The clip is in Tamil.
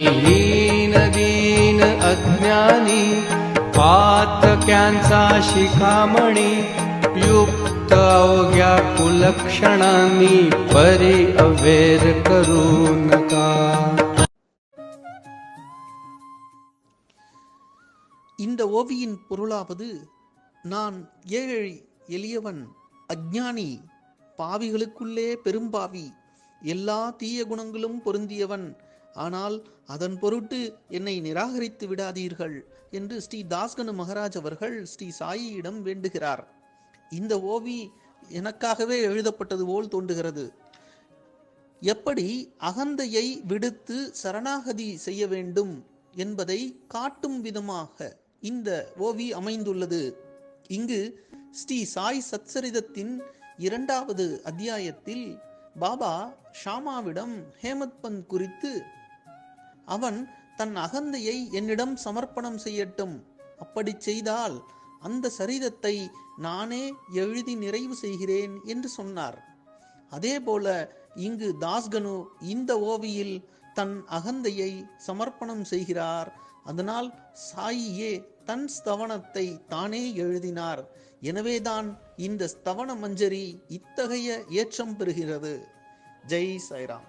हीन दीन अज्ञानी पातक्यांचा शिखामणी युक्त अवघ्या कुलक्षणांनी परी अवेर करू नका இந்த ஓவியின் பொருளாவது நான் ஏழை எளியவன் அஞ்ஞானி பாவிகளுக்குள்ளே பெரும்பாவி எல்லா தீய குணங்களும் பொருந்தியவன் ஆனால் அதன் பொருட்டு என்னை நிராகரித்து விடாதீர்கள் என்று ஸ்ரீ தாஸ்கனு மகராஜ் அவர்கள் ஸ்ரீ சாயியிடம் வேண்டுகிறார். இந்த ஓவி எனக்காகவே எழுதப்பட்டது போல் தோன்றுகிறது. எப்படி அகந்தையை விடுத்து சரணாகதி செய்ய வேண்டும் என்பதை காட்டும் விதமாக இந்த ஓவி அமைந்துள்ளது. இங்கு ஸ்ரீ சாய் சத்சரிதத்தின் இரண்டாவது அத்தியாயத்தில் பாபா ஷாமாவிடம் ஹேமத் பந்த் குறித்து அவன் தன் அகந்தையை என்னிடம் சமர்ப்பணம் செய்யட்டும். அப்படி செய்தால் அந்த சரிதத்தை நானே எழுதி நிறைவு செய்கிறேன் என்று சொன்னார். அதேபோல இங்கு தாஸ்கனு இந்த ஓவியில் தன் அகந்தையை சமர்ப்பணம் செய்கிறார். அதனால் சாயியே தன் ஸ்தவனத்தை தானே எழுதினார். எனவேதான் இந்த ஸ்தவன மஞ்சரி இத்தகைய ஏற்றம் பெறுகிறது. ஜெய் சாய்ராம்.